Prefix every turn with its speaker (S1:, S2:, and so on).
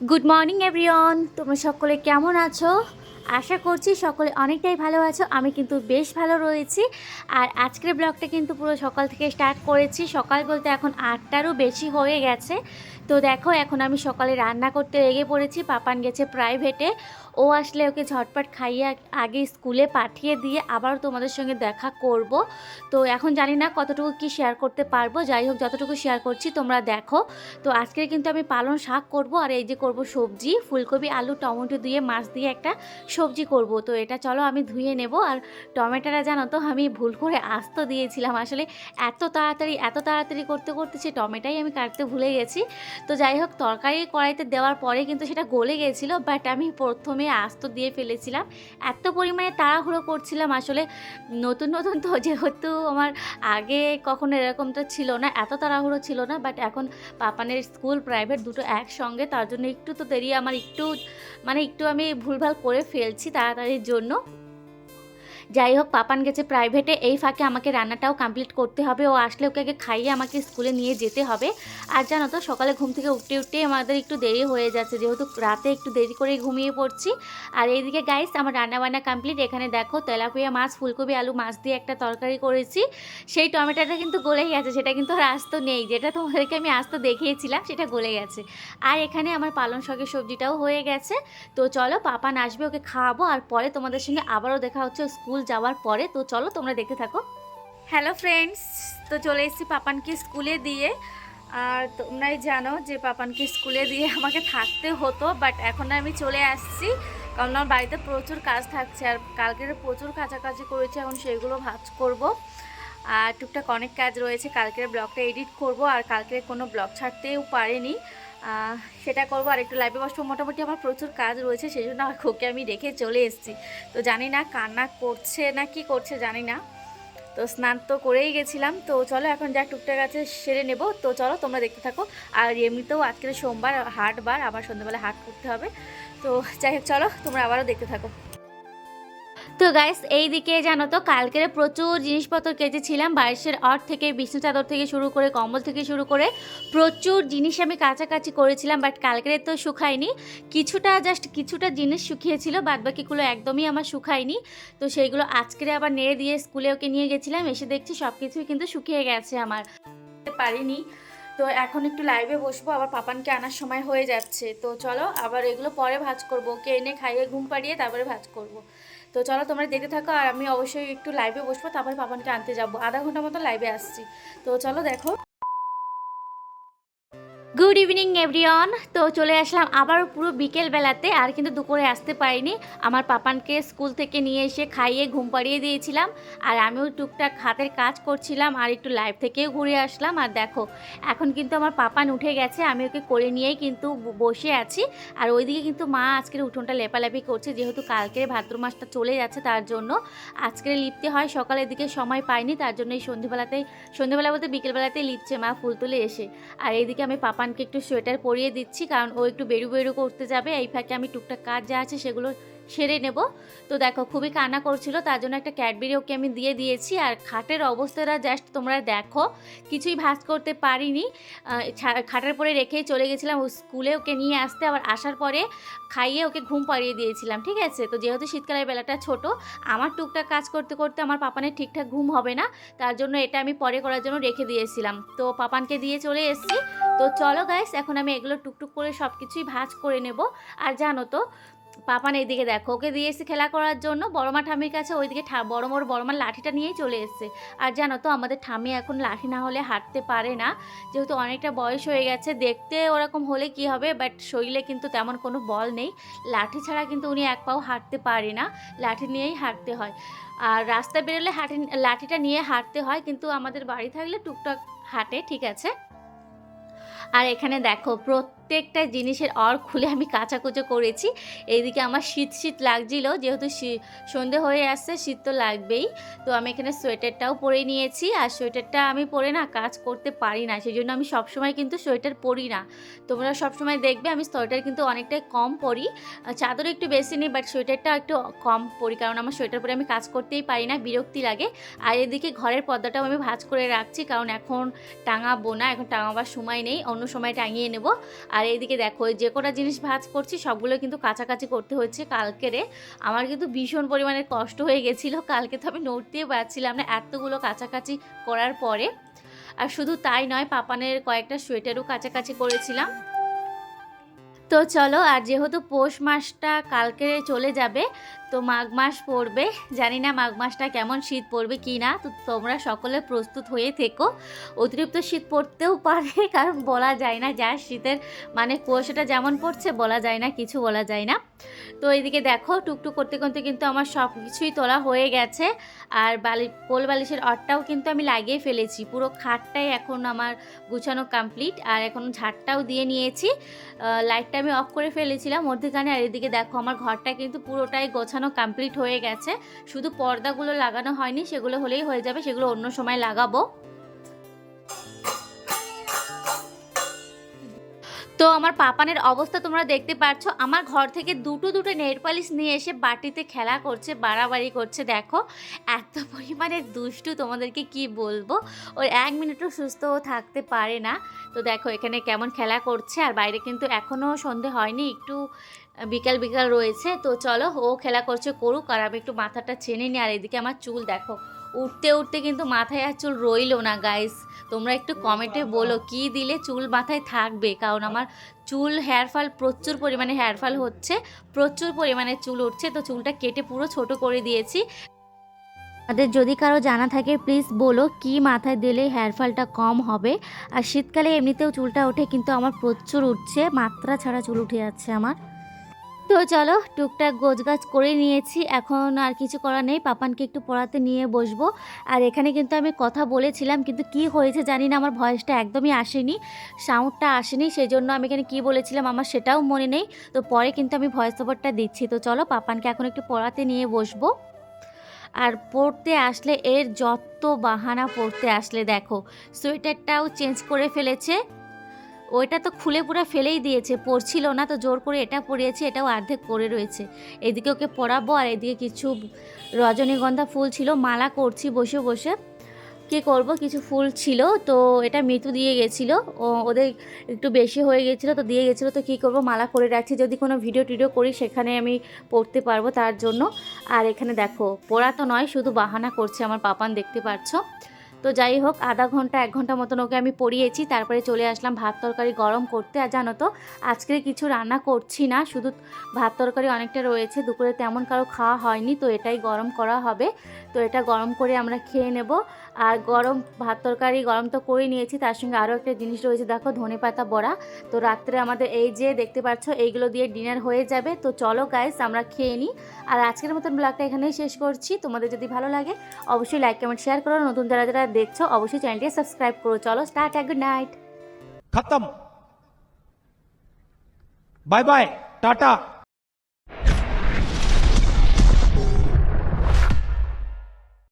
S1: Good morning everyone তোমরা সকলে কেমন আছো? আশা করছি সকলে অনেকটাই ভালো আছো। আমি কিন্তু বেশ ভালো রয়েছি। আর আজকের ব্লগটা কিন্তু পুরো সকাল থেকে স্টার্ট করেছি। সকাল বলতে এখন আটটারও বেশি হয়ে গেছে। তো দেখো, এখন আমি সকালে রান্না করতে লেগে পড়েছি, পাপান গেছে প্রাইভেটে ও আসলে ওকে ঝটপট খাইয়ে আগে স্কুলে পাঠিয়ে দিয়ে আবারও তোমাদের সঙ্গে দেখা করব। তো এখন জানি না কতটুকু কি শেয়ার করতে পারব, যাই হোক যতটুকু শেয়ার করছি তোমরা দেখো। তো আজকে কিন্তু আমি পালং শাক করব আর এই যে করব সবজি, ফুলকপি, আলু, টমেটো দিয়ে, মাছ দিয়ে একটা সবজি করব। তো এটা চলো আমি ধুয়ে নেব আর টমেটোটা জানো তো আমি ভুল করে আস্ত দিয়েছিলাম। আসলে এত তাড়াতাড়ি এত তাড়াতাড়ি করতে করতে সে টমেটোই আমি কাটতে ভুলে গেছি। তো যাই হোক, তরকারি কড়াইতে দেওয়ার পরে কিন্তু সেটা গলে গেছিল বাট আমি প্রথমে আস্ত দিয়ে ফেলেছিলাম। এত পরিমাণে তাড়াহুড়ো করছিলাম আসলে। নতুন নতুন তো যেহেতু আমার আগে কখনো এরকমটা ছিল না, এত তাড়াহুড়ো ছিল না বাট এখন পাপানের স্কুল প্রাইভেট দুটো একসঙ্গে, তার জন্য একটু তো দেরি, আমার একটু মানে একটু আমি ভুলভাল করে ফেলছি তাড়াতাড়ির জন্য। যাই হোক, পাপান গেছে প্রাইভেটে এই ফাঁকে আমাকে রান্নাটাও কমপ্লিট করতে হবে। ও আসলে ওকে আগে খাইয়ে আমাকে স্কুলে নিয়ে যেতে হবে। আর জানো তো, সকালে ঘুম থেকে উঠতে উঠতে আমাদের একটু দেরি হয়ে যাচ্ছে। যেহেতু রাতে একটু দেরি করে ঘুমিয়ে পড়ছি। আর এইদিকে গাইস আমার রান্না বান্না কমপ্লিট এখানে দেখো, তেলাপিয়া মাছ, ফুলকপি, আলু, মাছ দিয়ে একটা তরকারি করেছি। সেই টমেটোটা কিন্তু গলেই গেছে, সেটা কিন্তু আর আস্ত নেই। যেটা তোমাদেরকে আমি আস্ত দেখিয়েছিলাম, সেটা গলে গেছে। আর এখানে আমার পালং শাকের সবজিটাও হয়ে গেছে। তো চলো, পাপান আসবে, ওকে খাওয়াবো। আর পরে তোমাদের সঙ্গে আবারও দেখা হচ্ছে স্কুল যাওয়ার পরে, তো চলো তোমরা দেখতে থাকো। হ্যালো ফ্রেন্ডস তো চলে এসেছি পাপানকে স্কুলে দিয়ে। আর তোমরাই জানো যে পাপানকে স্কুলে দিয়ে আমাকে থাকতে হতো বাট এখন আমি চলে আসছি। কারণ আমার বাড়িতে প্রচুর কাজ থাকছে, আর কালকের প্রচুর কাছাকাছি করেছি, এখন সেগুলো ভাজ করব। আর টুকটাক অনেক কাজ রয়েছে, কালকের ব্লগটা এডিট করব, আর কালকে কোনো ব্লগ ছাড়তেও পারিনি। সেটা করব আর একটু লাইভে বসবো। মোটামুটি আমার প্রচুর কাজ রয়েছে, সেই জন্য খোকে আমি রেখে চলে এসেছি। তো জানি না কান্না করছে না কি করছে, জানি না। তো স্নান তো করেই গেছিলাম। তো চলো এখন যা টুকটাক আছে সেরে নেব। তো চলো তোমরা দেখতে থাকো। আর এমনিতেও আজকের সোমবার হাটবার আবার সন্ধ্যাবেলা হাট করতে হবে। তো যাই হোক, চলো তোমরা আবারও দেখতে থাকো। তো গাইস এই দিকে জানো তো, কালকের প্রচুর জিনিসপত্র কেটেছিলাম বাইশের অর থেকে, বিষ্ণু চাদর থেকে শুরু করে, কম্বল থেকে শুরু করে প্রচুর জিনিস আমি কাছাকাছি করেছিলাম বাট কালকের তো শুকায়নি। কিছুটা জাস্ট কিছুটা জিনিস শুকিয়েছিল বাদ বাকিগুলো একদমই আমার শুকায়নি। তো সেইগুলো আজকের আবার নেড়ে দিয়ে স্কুলে ওকে নিয়ে গেছিলাম, এসে দেখছি সব কিছুই কিন্তু শুকিয়ে গেছে আমার। পারিনি। তো এখন একটু লাইভে বসবো, আবার পাপানকে আনার সময় হয়ে যাচ্ছে। তো চলো, আবার এগুলো পরে ভাজ করব। ওকে এনে খাইয়ে ঘুম পাড়িয়ে তারপরে ভাজ করব। তো চলো তোমরা দেখতে থাকো আর আমি অবশ্যই একটু লাইভে বসবো, তারপরে পাপানকে আনতে যাব। আধা ঘণ্টা মতো লাইভে আসছি। তো চলো দেখো। গুড ইভিনিং এভরিওয়ান তো চলে আসলাম আবার পুরো বিকেল বেলাতে, আর কিন্তু দুপুরে আসতে পারিনি। আমার পাপানকে স্কুল থেকে নিয়ে এসে খাইয়ে ঘুম পাড়িয়ে দিয়েছিলাম, আর আমিও টুকটাক হাতের কাজ করছিলাম, আর একটু লাইভ থেকেও ঘুরে আসলাম। আর দেখো, এখন কিন্তু আমার পাপান উঠে গেছে, আমি ওকে করে নিয়েই কিন্তু বসে আছি। আর ওইদিকে কিন্তু মা আজকের উঠোনটা লেপালেপি করছে, যেহেতু কালকের ভাদ্র মাসটা চলে যাচ্ছে তার জন্য। আজকের লিপতে হয়, সকালের দিকে সময় পাইনি, তার জন্য এই সন্ধ্যেবেলাতেই সন্ধ্যেবেলা বলতে বিকেলবেলাতেই লিপছে মা ফুল তুলে এসে। আর এইদিকে আমি পাপানকে একটু সোয়েটার পরিয়ে দিচ্ছি, কারণ ও একটু বেরু বেরু করতে যাবে। এই ফাঁকে আমি টুকটাক কাজ যা আছে সেগুলো সেরে নেব। তো দেখো, খুবই কান্না করছিল, তার জন্য একটা ক্যাডবেরি ওকে আমি দিয়ে দিয়েছি। আর খাটের অবস্থাটা জাস্ট তোমরা দেখো, কিছুই ভাজ করতে পারিনি। খাটের পরে রেখেই চলে গেছিলাম স্কুলে ওকে নিয়ে আসতে। আবার আসার পরে খাইয়ে ওকে ঘুম পাড়িয়ে দিয়েছিলাম, ঠিক আছে? তো যেহেতু শীতকালের বেলাটা ছোট, আমার টুকটাক কাজ করতে করতে আমার পাপানের ঠিকঠাক ঘুম হবে না। তার জন্য এটা আমি পরে করার জন্য রেখে দিয়েছিলাম। তো পাপানকে দিয়ে চলে এসেছি। তো চলো গাইস এখন আমি এগুলো টুকটুক করে সব কিছুই ভাজ করে নেব। আর জানো তো পাপান এইদিকে দেখো, ওকে দিয়ে এসে খেলা করার জন্য বড়মা ঠামির কাছে ওইদিকে বড় বড় বড়মার লাঠিটা নিয়েই চলে এসেছে। আর জানো তো, আমাদের ঠামি এখন লাঠি না হলে হাঁটতে পারে না। যেহেতু অনেকটা বয়স হয়ে গেছে, দেখতে ওরকম হলে কি হবে? বাট শরীরে কিন্তু তেমন কোনো বল নেই। লাঠি ছাড়া কিন্তু উনি এক পাও হাঁটতে পারে না। লাঠি নিয়েই হাঁটতে হয়। আর রাস্তা বেরোলে হাঁটি, লাঠিটা নিয়ে হাঁটতে হয়, কিন্তু আমাদের বাড়ি থাকলে টুকটাক হাঁটে, ঠিক আছে? আর এখানে দেখো প্রত্যেকটা জিনিসের অর খুলে আমি কাচাকুচো করেছি। এইদিকে আমার শীত শীত লাগছিল, যেহেতু সন্ধে হয়ে আসছে, শীত তো লাগবেই। তো আমি এখানে সোয়েটারটাও পরে নিয়েছি, আর সোয়েটারটা আমি পরে না কাজ করতে পারি না সেই জন্য আমি সবসময় কিন্তু সোয়েটার পরি না। তোমরা সবসময় দেখবে আমি সোয়েটার কিন্তু অনেকটাই কম পরি। চাদর একটু বেশি নিই বাট সোয়েটারটা একটু কম পরি, কারণ আমার সোয়েটার পরে আমি কাজ করতেই পারি না, বিরক্তি লাগে। আর এদিকে ঘরের পর্দাটাও আমি ভাজ করে রাখছি, কারণ এখন টাঙাবো না, এখন টাঙাবার সময় নেই, অন্য সময় টাঙিয়ে নেব। আর এইদিকে দেখো যে কটা জিনিস ভাজ করছি, সবগুলো কিন্তু কাছাকাছি করতে হচ্ছে কালকেরে আমার কিন্তু ভীষণ পরিমাণে কষ্ট হয়ে গেছিল, কালকে তো আমি নড়তেই পারছিলাম না এতগুলো কাছাকাছি করার পরে। আর শুধু তাই নয়, পাপানের কয়েকটা সোয়েটারও কাছাকাছি করেছিলাম। তো চলো, আর যেহেতু পৌষ মাসটা কালকে চলে যাবে, তো মাঘ মাস পড়বে। জানি না মাঘ মাসটা কেমন শীত পড়বে কি না, তো তোমরা সকলে প্রস্তুত হয়ে থেকো। অতিরিক্ত শীত পড়তেও পারে, কারণ বলা যায় না, যা শীতের মানে কুয়াশাটা যেমন পড়ছে, বলা যায় না, কিছু বলা যায় না। তো এইদিকে দেখো, টুকটুক করতে করতে কিন্তু আমার সব কিছুই তোলা হয়ে গেছে। আর বালি, কোল বালিশের অটটাও কিন্তু আমি লাগিয়ে ফেলেছি। পুরো খাটটাই এখন আমার গুছানো কমপ্লিট আর এখন ঝাড়টাও দিয়ে নিয়েছি। লাইটটা আমি অফ করে ফেলেছিলাম মধ্যেখানে, আর এদিকে দেখো, আমার ঘরটা কিন্তু পুরোটাই গোছানো কমপ্লিট হয়ে গেছে। শুধু পর্দাগুলো লাগানো হয়নি, সেগুলো হলেই হয়ে যাবে, সেগুলো অন্য সময় লাগাবো। তো আমার পাপানের অবস্থা তোমরা দেখতে পাচ্ছ আমার ঘর থেকে দুটো দুটো নেট পালিশ নিয়ে এসে বাটিতে খেলা করছে, বাড়াবাড়ি করছে, দেখো। এত পরিমাণে দুষ্টু তোমাদেরকে কি বলব? ওর এক মিনিটও সুস্থ থাকতে পারে না। তো দেখো এখানে কেমন খেলা করছে, আর বাইরে কিন্তু এখনও সন্ধে হয়নি, একটু বিকাল বিকাল রয়েছে। তো চলো ও খেলা করছে করুক, আর আমি একটু মাথাটা চেনে নিই, আর এদিকে আমার চুল দেখো। উঠতে উঠতে কিন্তু মাথায় আর চুল রইল না গাইস তোমরা একটু কমেন্টে বলো কি দিলে চুল মাথায় থাকবে? কারণ আমার চুল হেয়ার ফল প্রচুর পরিমাণে হেয়ার ফল হচ্ছে প্রচুর পরিমাণে চুল উঠছে তো চুলটা কেটে পুরো ছোট করে দিয়েছি। তাদের যদি কারও জানা থাকে প্লিজ বলো কি মাথায় দিলে হেয়ার ফলটা কম হবে? আর শীতকালে এমনিতেও চুলটা ওঠে কিন্তু আমার প্রচুর উঠছে মাত্রা ছাড়া চুল উঠে যাচ্ছে আমার। তো চলো টুকটাক গোছগাছ করে নিয়েছি। এখন আর কিছু করার নেই। পাপানকে একটু পড়াতে নিয়ে বসবো। আর এখানে কিন্তু আমি কথা বলেছিলাম, কিন্তু কি হয়েছে জানি না। আমার ভয়েসটা একদমই আসেনি, সাউন্ডটা আসেনি। সেই জন্য আমি এখানে কি বলেছিলাম আমার সেটাও মনে নেই। তো পরে কিন্তু আমি ভয়েস ওভারটা দিচ্ছি। তো চলো পাপানকে এখন একটু পড়াতে নিয়ে বসবো। আর পড়তে আসলে এর যত বাহানা পড়তে আসলে দেখো, সোয়েটারটাও চেঞ্জ করে ফেলেছে। ওইটা তো খুলে পুরো ফেলেই দিয়েছে, পড়ছিল না তো জোর করে এটা পরিয়েছে এটাও অর্ধেক করে রয়েছে। এদিকে ওকে পড়াবো আর এদিকে কিছু রজনীগন্ধা ফুল ছিল, মালা করছি বসে বসে। কি করব? কিছু ফুল ছিল, তো এটা মৃত্যু দিয়ে গেছিল। ও, ওদের একটু বেশি হয়ে গেছিল তো দিয়ে গেছিল, তো কী করব? মালা করে রাখছি, যদি কোনো ভিডিও টিডিও করি সেখানে আমি পড়তে পারব তার জন্য। আর এখানে দেখো, পড়া তো নয়, শুধু বাহানা করছে আমার পাপান, দেখতে পাচ্ছ? তো যাই হোক, আধা ঘণ্টা, এক ঘণ্টা মতন ওকে আমি পড়িয়েছি তারপরে চলে আসলাম ভাত তরকারি গরম করতে। আর জানো তো, আজকে কিছু রান্না করছি না, শুধু ভাত তরকারি অনেকটা রয়েছে। দুপুরে তেমন কারও খাওয়া হয়নি, তো এটাই গরম করা হবে। তো এটা গরম করে আমরা খেয়ে নেব। আর গরম, ভাত তরকারি গরম তো করে নিয়েছি, তার সঙ্গে আরও একটা জিনিস রয়েছে, দেখো, ধনে পাতা বড়া। তো রাত্রে আমাদের এই যে দেখতে পাচ্ছ, এইগুলো দিয়ে ডিনার হয়ে যাবে। তো চলো গাইস আমরা খেয়ে নিই। আর আজকের মতন ব্লগটা এখানেই শেষ করছি। তোমাদের যদি ভালো লাগে, অবশ্যই লাইক কমেন্ট শেয়ার করো। নতুন যারা যারা দেখছ অবশ্যই চ্যানেলটি সাবস্ক্রাইব করো। চলো টাটা গুড নাইট
S2: খতম। Bye bye tata.